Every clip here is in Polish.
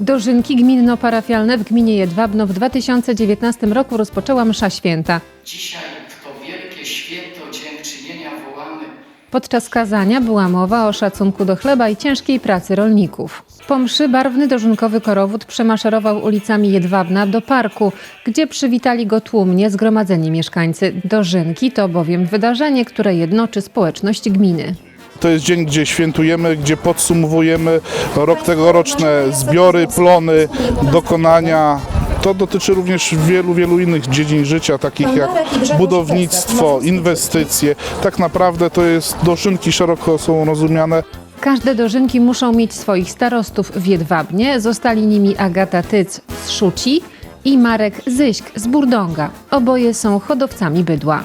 Dożynki gminno-parafialne w gminie Jedwabno w 2019 roku rozpoczęła msza święta. Dzisiaj w to wielkie święto dziękczynienia wołamy Podczas kazania była mowa o szacunku do chleba i ciężkiej pracy rolników. Po mszy barwny dożynkowy korowód przemaszerował ulicami Jedwabna do parku, gdzie przywitali go tłumnie zgromadzeni mieszkańcy. Dożynki to bowiem wydarzenie, które jednoczy społeczność gminy. To jest dzień, gdzie świętujemy, gdzie podsumowujemy rok tegoroczne zbiory, plony, dokonania. To dotyczy również wielu, wielu innych dziedzin życia, takich jak budownictwo, inwestycje. Tak naprawdę to jest doszynki szeroko są rozumiane. Każde dożynki muszą mieć swoich starostów w Jedwabnie. Zostali nimi Agata Tyc z Szuci i Marek Zyśk z Burdąga. Oboje są hodowcami bydła.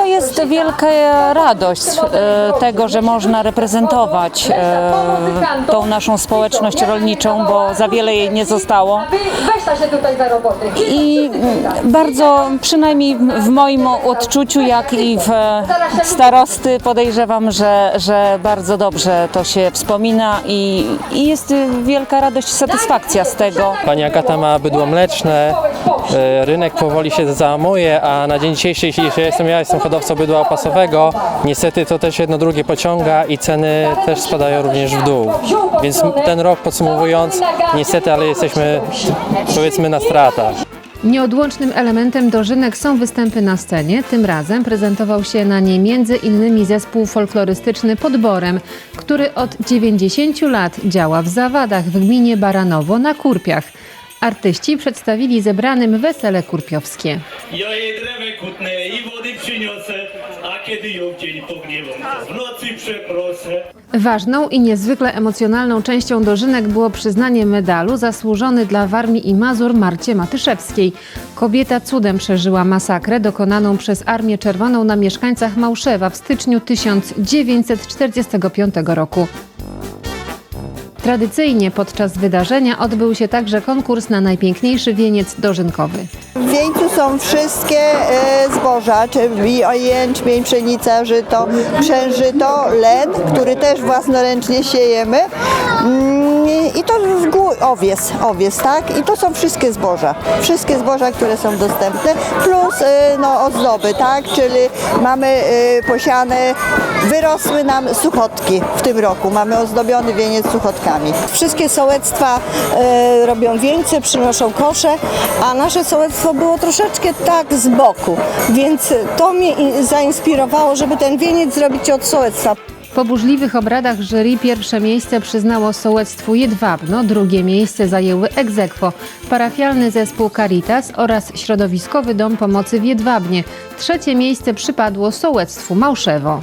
To jest wielka radość e, tego, że można reprezentować e, tą naszą społeczność rolniczą, bo za wiele jej nie zostało. I bardzo, przynajmniej w moim odczuciu, jak i w e, starosty, podejrzewam, że, że bardzo dobrze to się wspomina i, i jest wielka radość i satysfakcja z tego. Pani Agata ma bydło mleczne, rynek powoli się załamuje, a na dzień dzisiejszy, jeśli jestem, ja jestem hodowcą bydła opasowego, niestety to też jedno drugie pociąga i ceny też spadają również w dół. Więc ten rok podsumowując, niestety, ale jesteśmy powiedzmy na stratach. Nieodłącznym elementem dożynek są występy na scenie. Tym razem prezentował się na nie między innymi zespół folklorystyczny Podborem, który od 90 lat działa w Zawadach w gminie Baranowo na Kurpiach. Artyści przedstawili zebranym wesele kurpiowskie. Ja jej drewę kutnę i wody przyniosę, a kiedy ją w dzień pogniewam, w nocy przeprosę. Ważną i niezwykle emocjonalną częścią dożynek było przyznanie medalu zasłużony dla Warmii i Mazur Marcie Matyszewskiej. Kobieta cudem przeżyła masakrę dokonaną przez Armię Czerwoną na mieszkańcach Małszewa w styczniu 1945 roku. Tradycyjnie podczas wydarzenia odbył się także konkurs na najpiękniejszy wieniec dożynkowy. W wieńcu są wszystkie e, zboża, czyli jęczmień, pszenica, żyto, przężyto, len, który też własnoręcznie siejemy i to w gó- owies, owies, tak? I to są wszystkie zboża, wszystkie zboża, które są dostępne, plus e, no, ozdoby, tak? Czyli mamy e, posiane, wyrosły nam suchotki w tym roku, mamy ozdobiony wieniec suchotkami. Wszystkie sołectwa e, robią wieńce, przynoszą kosze, a nasze sołectwo było troszeczkę tak z boku, więc to mnie zainspirowało, żeby ten wieniec zrobić od sołectwa. Po burzliwych obradach jury pierwsze miejsce przyznało sołectwu Jedwabno, drugie miejsce zajęły Egzekwo, parafialny zespół Caritas oraz Środowiskowy Dom Pomocy w Jedwabnie. Trzecie miejsce przypadło sołectwu Małszewo.